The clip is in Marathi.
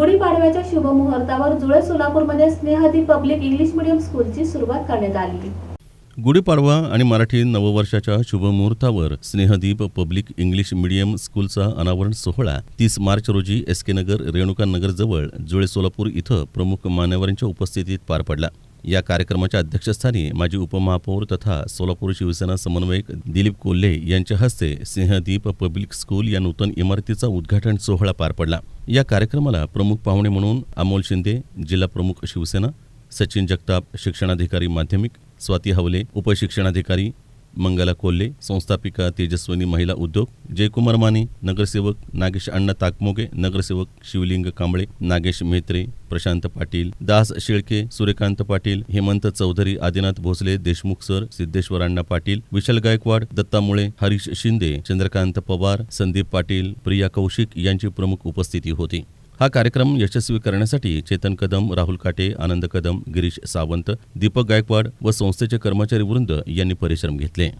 गुढीपाडव्याच्या शुभमुहूर्तावर जुळे सोलापूरमध्ये स्नेहदी पब्लिक इंग्लिश मीडियम स्कूलची सुरुवात करण्यात आली. गुढीपाडवा आणि मराठी नववर्षाच्या शुभमुहूर्तावर स्नेहदीप पब्लिक इंग्लिश मीडियम स्कूलचा अनावरण सोहळा तीस मार्च रोजी एस के नगर रेणुका नगर जवळ जुळे सोलापूर इथं प्रमुख मान्यवरांच्या उपस्थितीत पार पडला. या कार्यक्रमाच्या अध्यक्षस्थानी माजी उपमहापौर तथा सोलापूर शिवसेना समन्वयक दिलीप कोल्हे यांच्या हस्ते सिंहदीप पब्लिक स्कूल या नूतन इमारतीचा उद्घाटन सोहळा पार पडला. या कार्यक्रमाला प्रमुख पाहुणे म्हणून अमोल शिंदे जिल्हा प्रमुख शिवसेना सचिन जगताप शिक्षणाधिकारी माध्यमिक स्वाती हवले उपशिक्षणाधिकारी मंगला कोल्हे संस्थापिका तेजस्विनी महिला उद्योग जयकुमार माने नगरसेवक नागेश अण्णा ताकमोगे नगरसेवक शिवलिंग कांबळे नागेश मेत्रे प्रशांत पाटील दास शेळके सूर्यकांत पाटील हेमंत चौधरी आदिनाथ भोसले देशमुख सर सिद्धेश्वर अण्णा पाटील विशाल गायकवाड दत्ता मुळे हरीश शिंदे चंद्रकांत पवार संदीप पाटील प्रिया कौशिक यांची प्रमुख उपस्थिती होती. हा कार्यक्रम यशस्वी करण्यासाठी चेतन कदम राहुल काटे आनंद कदम गिरीश सावंत दीपक गायकवाड व संस्थेचे कर्मचारी वृंद यांनी परिश्रम घेतले.